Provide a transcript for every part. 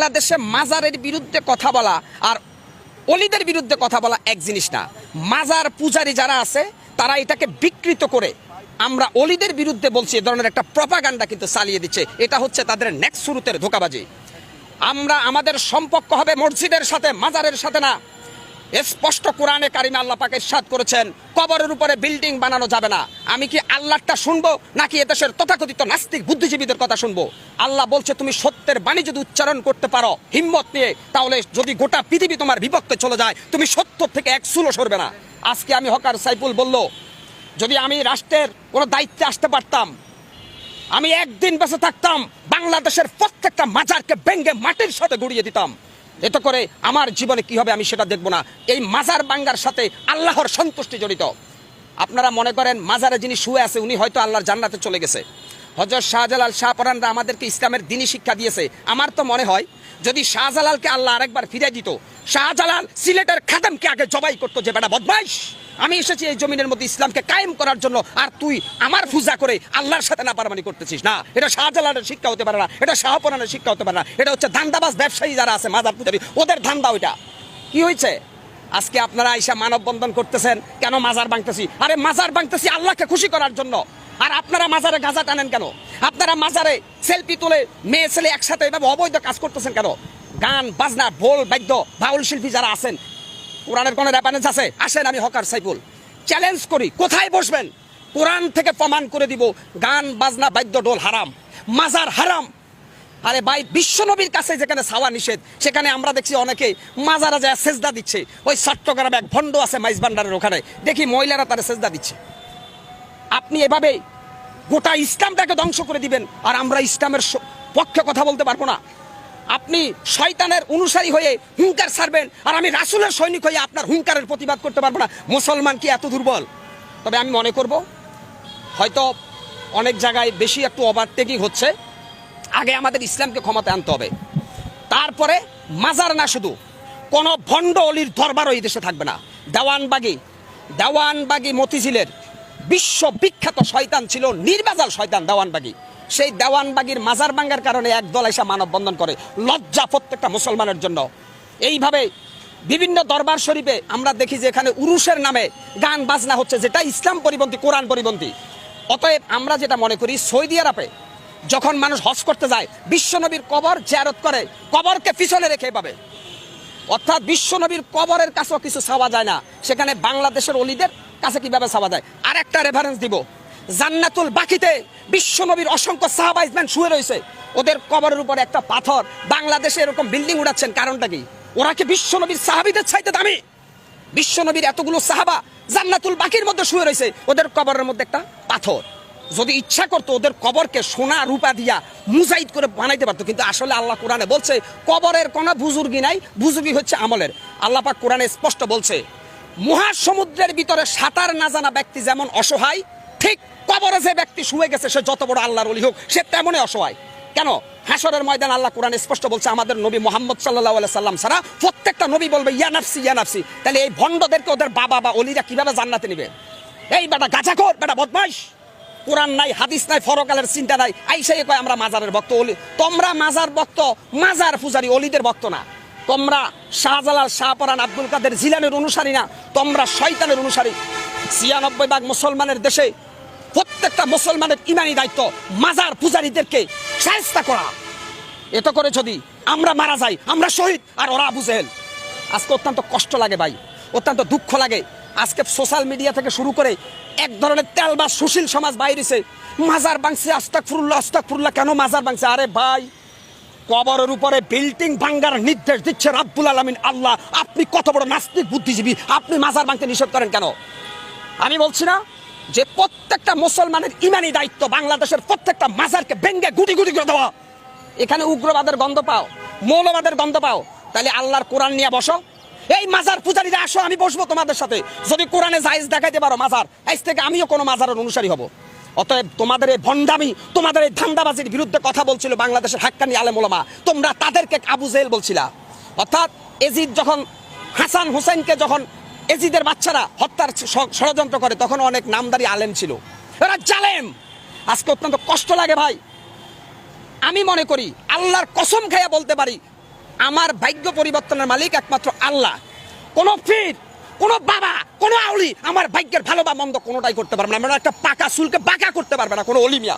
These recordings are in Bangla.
বাংলাদেশে মাজারের বিরুদ্ধে কথা বলা আর অলিদের বিরুদ্ধে কথা বলা এক জিনিস না। মাজার পূজারী যারা আছে, তারা এটাকে বিকৃত করে আমরা অলিদের বিরুদ্ধে বলছি, এ ধরনের একটা প্রপাগান্ডা কিন্তু চালিয়ে দিচ্ছে। এটা হচ্ছে তাদের নেক্সট শুরুতের ধোকাবাজি। আমরা, আমাদের সম্পর্ক হবে মসজিদের সাথে, মাজারের সাথে না। স্পষ্ট কোরআনে কারিমে আল্লাহ পাকে ইরশাদ করেছেন, কবরের উপরে বিল্ডিং বানানো যাবে না। আমি কি আল্লাহটা শুনব নাকি এদেশের তথাকথিত নাস্তিক বুদ্ধিজীবীদের কথা শুনব? আল্লাহ বলছে, তুমি সত্যের বাণী যদি উচ্চারণ করতে পারো, হিম্মত নিয়ে, তাহলে যদি গোটা পৃথিবী তোমার বিভক্তে চলে যায়, তুমি সত্য থেকে এক সুলো সরবে না। আজকে আমি হকার সাইফুল বলল, যদি আমি রাষ্ট্রের কোনো দায়িত্বে আসতে পারতাম, আমি একদিন বেঁচে থাকতাম, বাংলাদেশের প্রত্যেকটা মাজারকে ভেঙ্গে মাটির সাথে গড়িয়ে দিতাম। এতে করে আমার জীবনে কি হবে আমি সেটা দেখব না। এই মাজার বাঙ্গার সাথে আল্লাহর সন্তুষ্টি জড়িত। আপনারা মনে করেন মাজারে যিনি শুয়ে আছে, উনি হয়তো আল্লাহর জান্নাতে চলে গেছে। হজরত শাহজালাল শাহ শাহপরানরা আমাদেরকে ইসলামের দিনই শিক্ষা দিয়েছে। আমার তো মনে হয়, যদি শাহজালালকে আল্লাহ আরেকবার ফিরে দিত, শাহজালাল সিলেটের খাদেমকে আগে জবাই করতো যে, বেটা, বদমাইশ! আমি এসেছি এই জমিনের মধ্যে ইসলামকে কায়েম করার জন্য, আর তুই আমার পূজা করে আল্লাহর সাথে না পারমানি করতেছিস। না, এটা শাহজালালের শিক্ষা হতে পারে না, এটা শাহপরানের শিক্ষা হতে পারে না। এটা হচ্ছে ধান্দাবাজ ব্যবসায়ী যারা আছে, মাজার পূজারি, ওদের ধান্দা ওইটা। কি হয়েছে? আজকে আপনারা আইসা মানববন্ধন করতেছেন, কেন মাজার ভাঙতেছি? আরে মাজার ভাঙতেছি আল্লাহকে খুশি করার জন্য। আর আপনারা মাজারে গাঁজা টানেন কেন? আপনারা মাজারে সেলফি তুলে মেয়ে ছেলে একসাথে এভাবে অবৈধ কাজ করতেছেন কেন? গান, বাজনা, ঢোল, বাদ্য, বাউল শিল্পী যারা আছেন, কোরআনের কোনো রেফারেন্স আছে? আসেন আমি হকার সাইফুল। চ্যালেঞ্জ করি, কোথায় বসবেন? কোরআন থেকে প্রমাণ করে দিব, গান, বাজনা, বাদ্য ডোল হারাম। মাজার হারাম। আরে ভাই, বিশ্বনবীর কাছে যেখানে ছাওয়া নিষেধ, সেখানে আমরা দেখছি অনেকে মাজারা যায় সেজদা দিচ্ছে। ওই চট্টগ্রামে এক ভণ্ড আছে মাইজ ভান্ডারের ওখানে। দেখি মহিলারা তারা সেজদা দিচ্ছে। আপনি এভাবে গোটা ইসলামটাকে ধ্বংস করে দিবেন, আর আমরা ইসলামের পক্ষে কথা বলতে পারব না। আপনি শয়তানের অনুসারী হয়ে হুঙ্কার ছাড়বেন, আর আমি রাসুলের সৈনিক হয়ে আপনার হুঙ্কারের প্রতিবাদ করতে পারব না। মুসলমান কি এত দুর্বল? তবে আমি মনে করব, হয়তো অনেক জায়গায় বেশি একটু ওভারটেকিং হচ্ছে। আগে আমাদের ইসলামকে ক্ষমতা আনতে হবে। তারপরে মাজার না শুধু, কোন ভণ্ড অলির দরবারও এই দেশে থাকবে না। দেওয়ানবাগি দেওয়ানবাগি মতিঝিলের বিশ্ব বিখ্যাত শয়তান ছিল নির্বাজাল শয়তান দেওয়ানবাগি। সেই দেওয়ানবাগির মাজার ভাঙ্গার কারণে একদল এসে মানববন্ধন করে, লজ্জা প্রত্যেকটা মুসলমানের জন্য। এইভাবে বিভিন্ন দরবার শরীফে আমরা দেখি যে এখানে উরুষের নামে গান বাজনা হচ্ছে, যেটা ইসলাম পরিপন্থী কোরআন পরিপন্থী অতএব আমরা যেটা মনে করি, সৌদি আরবে যখন মানুষ হজ করতে যায় বিশ্বনবীর কবর জিয়ারত করে, কবরকে পিছনে রেখে পাবে। অর্থাৎ বিশ্বনবীর কবরের কাছেও কিছু ছাওয়া যায় না। সেখানে বাংলাদেশের অলিদের কাছে কীভাবে চাওয়া যায়? আর একটা রেফারেন্স দিব। জান্নাতুল বাকিতে বিশ্বনবীর অসংখ্য সাহাবাইজম্যান শুয়ে রয়েছে। ওদের কবরের উপর একটা পাথর। বাংলাদেশে এরকম বিল্ডিং উড়াচ্ছেন, কারণটা কি? ওরা কি বিশ্বনবীর সাহাবিদের চাইতে দামি? বিশ্বনবীর এতগুলো সাহাবা জান্নাতুল বাকির মধ্যে শুয়ে রয়েছে। ওদের কবরের মধ্যে একটা পাথর। যদি ইচ্ছা করতো ওদের কবরকে সোনা রূপা দিয়া মুজাইদ করে বানাইতে পারতো, কিন্তু আসলে আল্লাহ কোরআনে বলছে, কবরের কোনো বুজুর্গি নাই, বুজুর্গি হচ্ছে আমলের। আল্লাহ পাক কোরআনে স্পষ্ট বলছে, মহাসমুদ্রের ভিতরে সাঁতার না জানা ব্যক্তি যেমন অসহায়, ঠিক কবরে যে ব্যক্তি শুয়ে গেছে, সে যত বড় আল্লাহর অলি হোক, সে তেমনই অসহায়। কেন? হাসরের ময়দান আল্লাহ কোরআন স্পষ্ট বলছে, আমাদের নবী মোহাম্মদ সাল্লাহ সাল্লাম সারা প্রত্যেকটা নবী বলবে, ইয়া নাফসি ইয়া নাফসি। তাহলে এই ভণ্ডদেরকে ওদের বাবা বা অলিরা কীভাবে জান্নাতে নিবে? এই বেটা গাছাখোর বেটা বদমাইশ। কোরআন নাই, হাদিস নাই, ফরকালের চিন্তা নাই। আইসাই কয়, আমরা মাজারের ভক্ত অলি তোমরা মাজার ভক্ত, মাজার পূজারি, অলিদের ভক্ত না। তোমরা শাহজালাল, শাহপরান, আব্দুল কাদের জিলানের অনুসারী না। তোমরা শয়তানের অনুসারী। ছিয়ানব্বই ভাগ মুসলমানের দেশে প্রত্যেকটা মুসলমানের ইমানি দায়িত্ব মাজার পূজারীদেরকে সাহেস্তা করা। এত করে যদি আমরা মারা যাই, আমরা শহীদ, আর ওরা জেহেল। আজকে অত্যন্ত কষ্ট লাগে ভাই, অত্যন্ত দুঃখ লাগে। আজকে সোশ্যাল মিডিয়া থেকে শুরু করে এক ধরনের তেল বা সুশীল সমাজ বাইরেছে। মাজার বাংছে আস্তাক ফুরুল্লাহ আস্তাক ফুরুল্লাহ কেন মাজার বাংছে? আরে ভাই, কবরের উপরে বিল্ডিং ভাঙ্গার নির্দেশ দিচ্ছে রাব্বুল আলমিন। আল্লাহ, আপনি কত বড় নাস্তিক, বুদ্ধিজীবী, আপনি মাজার ভাঙতে নিষেধ করেন কেন? আমি বলছি না যে প্রত্যেকটা মুসলমানের ইমানি দায়িত্ব বাংলাদেশের প্রত্যেকটা মাজারকে ভেঙ্গে গুটি গুটি করে দেওয়া। এখানে উগ্রবাদের গন্ধ পাও, মৌলবাদের গন্ধ পাও। তাহলে আল্লাহর কোরআন নিয়ে বসো। এই মাজার পূজারীরা, আসো, আমি বসবো তোমাদের সাথে। যদি কোরআনে জায়েজ দেখাইতে পারো মাজার, আজ থেকে আমিও কোনো মাজারের অনুসারী হব। অতএব তোমাদের এই ভণ্ডামি, তোমাদের এই ধান্দাবাজির বিরুদ্ধে কথা বলছিল বাংলাদেশের হাক্কানি আলেম ওলামা। তোমরা তাদেরকে আবু জেল বলছিলা। অর্থাৎ এজিদ যখন হাসান হুসেনকে যখন এজিদের বাচ্চারা হত্যার ষড়যন্ত্র করে, তখন অনেক নামদারি আলেম ছিল। এরা জালেম! আজকে অত্যন্ত কষ্ট লাগে ভাই। আমি মনে করি, আল্লাহর কসম খাইয়া বলতে পারি আমার ভাগ্য পরিবর্তনের মালিক একমাত্র আল্লাহ। কোনো পীর কোনো বাবা, কোনো আউলি আমার ভাগ্যের ভালো বা মন্দ কোনোটাই করতে পারবে না। একটা পাকা চুলকে বাঁকা করতে পারবে না, কোনো অলিমিয়া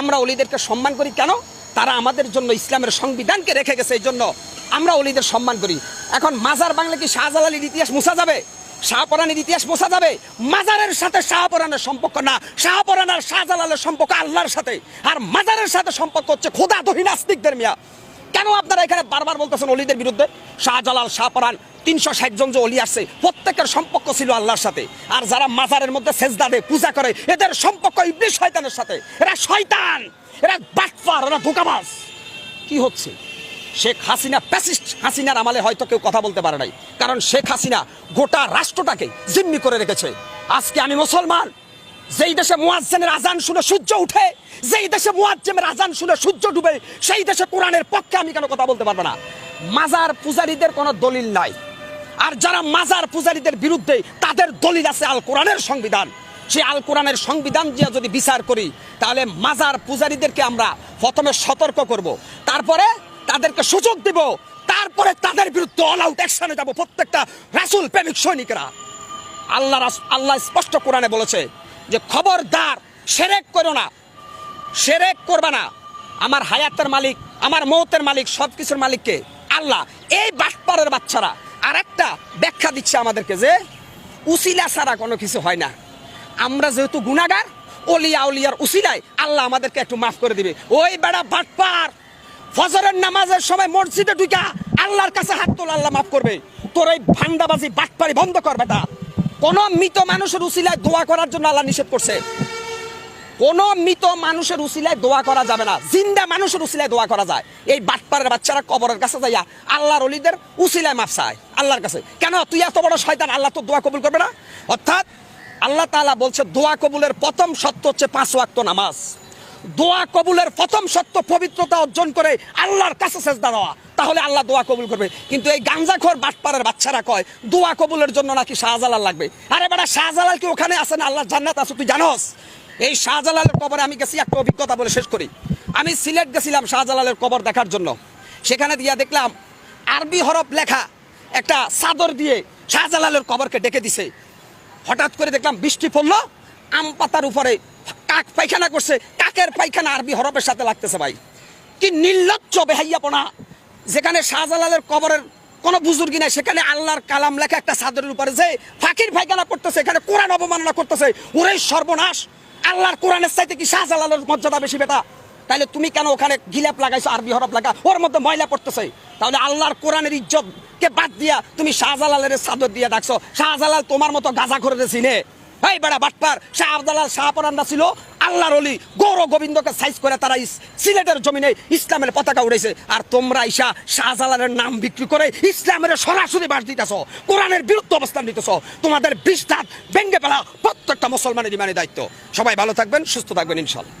আমরা অলিদেরকে সম্মান করি কেন? তারা আমাদের জন্য ইসলামের সংবিধানকে রেখে গেছে, এই জন্য আমরা অলিদের সম্মান করি। এখন মাজার বাংলা কি শাহজালালির ইতিহাস মুছা যাবে? শাহপরানের ইতিহাস মোছা যাবে? মাজারের সাথে শাহপরানের সম্পর্ক না, শাহপরান আর শাহজালালের সম্পর্ক আল্লাহর সাথে। আর মাজারের সাথে সম্পর্ক হচ্ছে খোদা দহি নাস্তিকদের মিয়া। কেন আপনারা এখানে বারবার বলতেছেন অলিদের বিরুদ্ধে? শাহজালাল শাহপরান তিনশো ষাট জন যে অলি আসছে, প্রত্যেকের সম্পর্ক ছিল আল্লাহর সাথে। আর যারা মাজারের মধ্যে সেজদা দেয় পূজা করে, এদের সম্পর্ক ইবলিশ শয়তানের সাথে। এরা শয়তান! এরা বাটপার, এরা ধোকাবাজ কি হচ্ছে? শেখ হাসিনা প্যাসিস্ট হাসিনার আমালে হয়তো কেউ কথা বলতে পারে নাই। কারণ শেখ হাসিনা গোটা রাষ্ট্রটাকে জিম্মি করে রেখেছে। আজকে আমি মুসলমান যেই দেশে মুয়াজ্জেনের আজান শুনে সূর্য উঠে, যেই দেশে মুয়াজ্জেমের আজান শুনে সূর্য ডুবে, সেই দেশে কোরআনের পক্ষে আমি কেন কথা বলতে পারব না? মাজার পূজারীদের কোনো দলিল নাই। আর যারা মাজার পূজারীদের বিরুদ্ধে তাদের দলিল আছে আল কোরআনের সংবিধান। সে আল কোরআনের সংবিধান দিয়ে যদি বিচার করি, তাহলে মাজার পূজারীদেরকে আমরা প্রথমে সতর্ক করব, তারপরে তাদেরকে সুযোগ দেব, তারপরে তাদের বিরুদ্ধে অল আউট অ্যাকশনে যাব প্রত্যেকটা রাসুল প্রেমিক সৈনিকরা। আল্লাহ আল্লাহ স্পষ্ট কোরআনে বলেছে যে খবরদার, সেরেক করো না। সেরেক করবে না। আমার হায়াতের মালিক, আমার মৌতের মালিক সব কিছুর মালিককে আল্লাহ, এই বাটপাড়ের বাচ্চারা। আর একটা ব্যাখ্যা দিচ্ছে আমাদেরকে যে, উসিলা ছাড়া কোনো কিছু হয় না। আমরা যেহেতু গুণাগার, অলিয়া উলিয়ার উসিলায় আল্লাহ আমাদেরকে একটু মাফ করে দিবে। ওই বেড়া বাটপার, ফজরের নামাজের সময় মসজিদে ঢুকা আল্লাহর কাছে হাত তোলা, আল্লাহ মাফ করবে। তোর এই ভান্ডাবাজি বাটপারি বন্ধ কর, বেটা। কোন মৃত মানুষের উসিলায় দোয়া করার জন্য আল্লাহ নিষেধ করছে। কোন মৃত মানুষের উসিলায় দোয়া করা যাবে না। জিন্দা মানুষের উসিলায় দোয়া করা যায়। এই বাটপারের বাচ্চারা কবরের কাছে যাইয়া আল্লাহর অলিদের উসিলায় মাফ চায় আল্লাহর কাছে। কেন? তুই এত বড় শয়তান, আল্লাহ তো দোয়া কবুল করবে না? অর্থাৎ আল্লাহ তালা বলছে, দোয়া কবুলের প্রথম সত্য হচ্ছে পাঁচ ওয়াক্ত নামাজ। দোয়া কবুলের প্রথম সত্য পবিত্রতা অর্জন করে আল্লাহর কাছে সেজদা দেওয়া তাহলে আল্লাহ দোয়া কবুল করবে। কিন্তু এই গাঞ্জাখোর বাটপাড়ের বাচ্চারা কয়, দোয়া কবুলের জন্য নাকি শাহজালাল লাগবে? আরে বেটা, শাহজালাল কি ওখানে আছে না আল্লাহর জান্নাত আছে তুই জানোস? এই শাহজালালের কবরে আমি গেছি একটা অভিজ্ঞতা বলে শেষ করি। আমি সিলেট গেছিলাম শাহজালালের কবর দেখার জন্য। সেখানে দিয়া দেখলাম আরবি হরফ লেখা একটা চাদর দিয়ে শাহজালালের কবরকে ডেকে দিছে। হঠাৎ করে দেখলাম বৃষ্টি পড়ল, আম পাতার উপরে কাক পায়খানা করছে কাকের পায়খানা আরবি হরফের সাথে লাগতেছে ভাই। কি নির্লজ্জ বেহাইয়াপনা। যেখানে শাহজালালের কবরের কোনো বুজুর্গি নাই, সেখানে আল্লাহর কালাম লেখা একটা চাদরের উপরে যে ফাকির পায়খানা করতেছে, এখানে কোরআন অবমাননা করতেছে। ওরে সর্বনাশ! আল্লাহর কোরআনের চাইতে কি শাহজালালের মর্যাদা বেশি বেটা? তাহলে তুমি কেন ওখানে গিলাপ লাগাইছো, আরবি হরফ লাগা? ওর মধ্যে ময়লা পড়তেছে। তাহলে আল্লাহর কোরআনের ইজ্জত কে বাদ দিয়া তুমি শাহজালালের চাদর দিয়ে ডাকছো। শাহজালাল তোমার মতো গাজা করে চিনে এই বেড়া বাটপার শাহ আবদালাল শাহপরান্দা ছিল আল্লাহর অলি গৌর গোবিন্দকে সাইজ করে তারা সিলেটের জমিনে ইসলামের পতাকা উড়েছে আর তোমরা ইসা শাহজালালের নাম বিক্রি করে ইসলামের সরাসরি বাস দিতেছ, কোরআনের বিরুদ্ধে অবস্থান নিতেছ। তোমাদের বিষ্ঠাত ভেঙ্গে ফেলা প্রত্যেকটা মুসলমানের ইমানের দায়িত্ব। সবাই ভালো থাকবেন, সুস্থ থাকবেন, ইনশাল্লাহ।